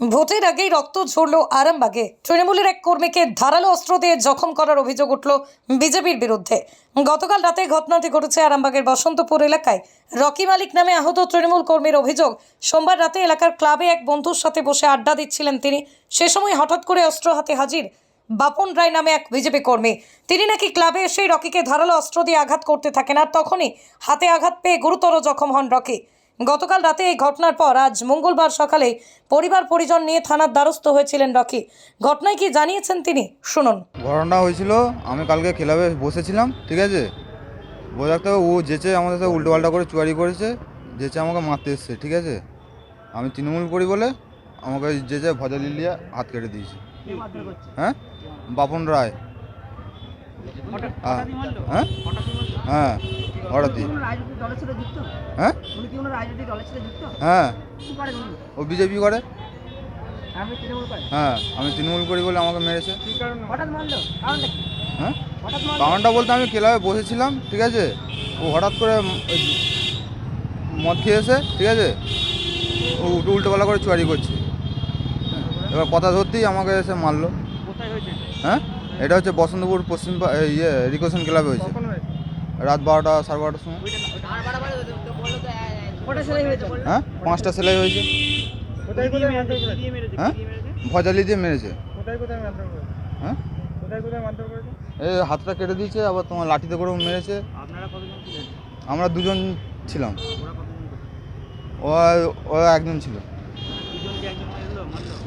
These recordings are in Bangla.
ভোটের আগেই রক্ত ঝরল আরামবাগে। তৃণমূলের এক কর্মীকে ধারালো অস্ত্র দিয়ে জখম করার অভিযোগ উঠল বিজেপির বিরুদ্ধে। গতকাল রাতে ঘটনাটি ঘটেছে আরামবাগের বসন্তপুর এলাকায়। রকি মালিক নামে আহত তৃণমূল কর্মীর অভিযোগ, সোমবার রাতে এলাকার ক্লাবে এক বন্ধুর সাথে বসে আড্ডা দিচ্ছিলেন তিনি। সে সময় হঠাৎ করে অস্ত্র হাতে হাজির বাপন রায় নামে এক বিজেপি কর্মী। তিনি নাকি ক্লাবে এসেই রকিকে ধারালো অস্ত্র দিয়ে আঘাত করতে থাকেন আর তখনই হাতে আঘাত পেয়ে গুরুতর জখম হন রকি। গতকাল রাতে এই ঘটনার পর আজ মঙ্গলবার সকালে পরিবার পরিজন নিয়ে থানার দ্বারস্থ হয়েছিলেন রকি। ঘটনায় কি জানিয়েছেন তিনি? শুনুন। ঘটনা হয়েছিল, আমি কালকে ক্লাবে বসেছিলাম, ঠিক আছে? হবে, ও যেচে আমাদের সাথে উল্টো পাল্টা করে চুয়ারি করেছে, যেচে আমাকে মারতে এসছে, ঠিক আছে? আমি তৃণমূল করি বলে আমাকে যেচে ভজা লিলিয়া হাত কেটে দিয়েছে। হ্যাঁ? বাপন রায়। হ্যাঁ? হ্যাঁ। সাথে যুক্ত? হ্যাঁ? হ্যাঁ। কি করেন উনি ও বিজেপি করে। হ্যাঁ আমি তৃণমূল করি বলে আমাকে মেরেছে। হ্যাঁ? কারণটা বলতে আমি ক্লাবে বসেছিলাম ঠিক আছে? ও হঠাৎ করে মদ খেয়ে এসে ঠিক আছে? ও উল্টো উল্টোপাল্টা করে চুয়ারি করছে। এবার কথা ধরতেই আমাকে এসে মারলো। হ্যাঁ? এটা হচ্ছে বসন্তপুর পশ্চিম ইয়ে রিকোশন ক্লাবে হয়েছে। রাত বারোটা সাড়ে বারোটার সময়। হ্যাঁ? পাঁচটা সেলাই হয়েছে। হ্যাঁ? ভজালি দিয়ে মেরেছে। হ্যাঁ? কোথায় কোথায় মারধর করেছে? এই হাতটা কেটে দিয়েছে আবার তোমার লাঠিতে করেও মেরেছে। আমরা দুজন ছিলাম। ও ও একজন ছিল।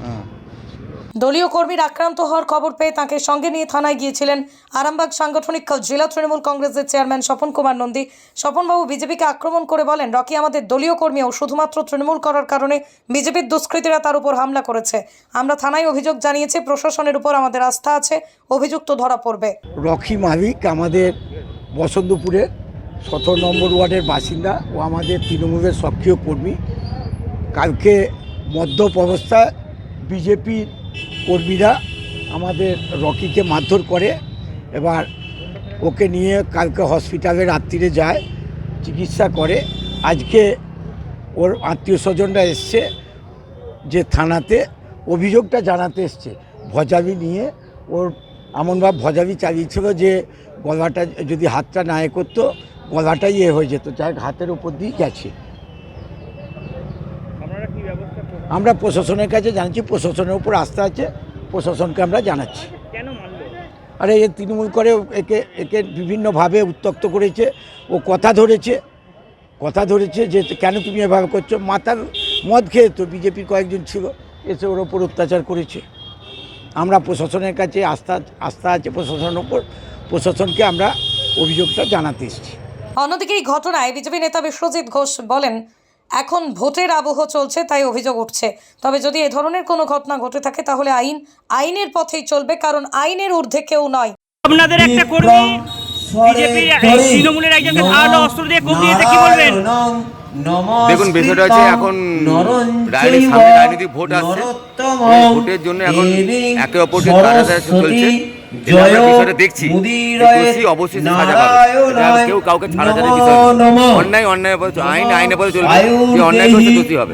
হ্যাঁ। দলীয় কর্মীর আক্রান্ত হওয়ার খবর পেয়ে তাকে সঙ্গে নিয়ে থানায় গিয়েছিলেন। আরামবাগ সাংগঠনিক জেলা তৃণমূল কংগ্রেসের চেয়ারম্যান স্বপন কুমার নন্দী। স্বপনবাবু বিজেপিকে আক্রমণ করে বলেন, রকি আমাদের দলীয় কর্মী ও শুধুমাত্র তৃণমূল করার কারণে বিজেপির দুষ্কৃতীরা তার উপর হামলা করেছে। আমরা থানায় অভিযোগ জানিয়েছি, প্রশাসনের উপর আমাদের আস্থা আছে, অভিযুক্ত ধরা পড়বে। রকি মালিক আমাদের বসন্তপুরের সতেরো নম্বর ওয়ার্ডের বাসিন্দা ও আমাদের তৃণমূলের সক্রিয় কর্মী। কালকে মদ্যপ অবস্থায় বিজেপির কর্মীরা আমাদের রকিকে মারধর করে, এবার ওকে নিয়ে কালকে হসপিটালে রাত্রিরে যায়, চিকিৎসা করে। আজকে ওর আত্মীয় স্বজনরা এসছে যে থানাতে, অভিযোগটা জানাতে এসছে। ভজাবি নিয়ে ওর এমনভাবে ভজাবি চালিয়েছিল যে গলাটা যদি হাতটা না এ করতো, গলাটাই ইয়ে হয়ে যেত। যাই হাতের উপর দিয়ে গেছে। আমরা প্রশাসনের কাছে জানাচ্ছি প্রশাসনের উপর আস্থা আছে প্রশাসনকে আমরা জানাচ্ছি। কেন আরে এ তৃণমূল করে একে একে বিভিন্নভাবে উত্তক্ত করেছে ও কথা ধরেছে কথা ধরেছে যে কেন তুমি এভাবে করছ? মাতার মদ খেয়ে তো বিজেপির কয়েকজন ছিল এসে ওর ওপর অত্যাচার করেছে। আমরা প্রশাসনের কাছে আস্থা আস্থা আছে প্রশাসনের ওপর প্রশাসনকে আমরা অভিযোগটা জানাতে এসেছি। অন্যদিকে এই ঘটনায় বিজেপি নেতা বিশ্বজিৎ ঘোষ বলেন এখন ভোটের আবহ চলছে তাই অভিযোগ উঠছে। তবে যদি এ ধরনের কোনো ঘটনা ঘটে থাকে তাহলে আইন আইনের পথেই চলবে কারণ আইনের ঊর্ধ্বে কেউ নয়। আপনাদের একটা কর্মী বিজেপির তৃণমূলের একজনকে ধারালো অস্ত্র দিয়ে কুপিয়ে দিয়েছে কি বলবেন? দেখুন বিষয়টা হচ্ছে এখন রাজনীতি ভোট আসছে। ভোটের জন্য এখন একে অপরকে কারাদায় চলছে। দেখছি। অবশ্যই কেউ কাউকে। অন্যায় অন্যায় আইন চলবে। যে অন্যায় দোষী হবে।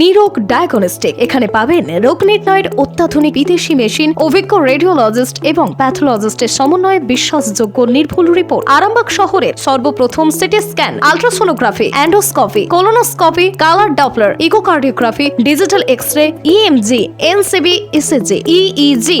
নিরোগ ডায়াগনস্টিক এখানে পাবেন রোগ নির্ণয়ের অত্যাধুনিক বিদেশি মেশিন অভিজ্ঞ রেডিওলজিস্ট এবং প্যাথোলজিস্টের সমন্বয়ে বিশ্বাসযোগ্য নির্ভুল রিপোর্ট। আরামবাগ শহরের সর্বপ্রথম CT scan ultrasonography endoscopy colonoscopy colour Doppler echocardiography digital X ray EMG NCV ECG EEG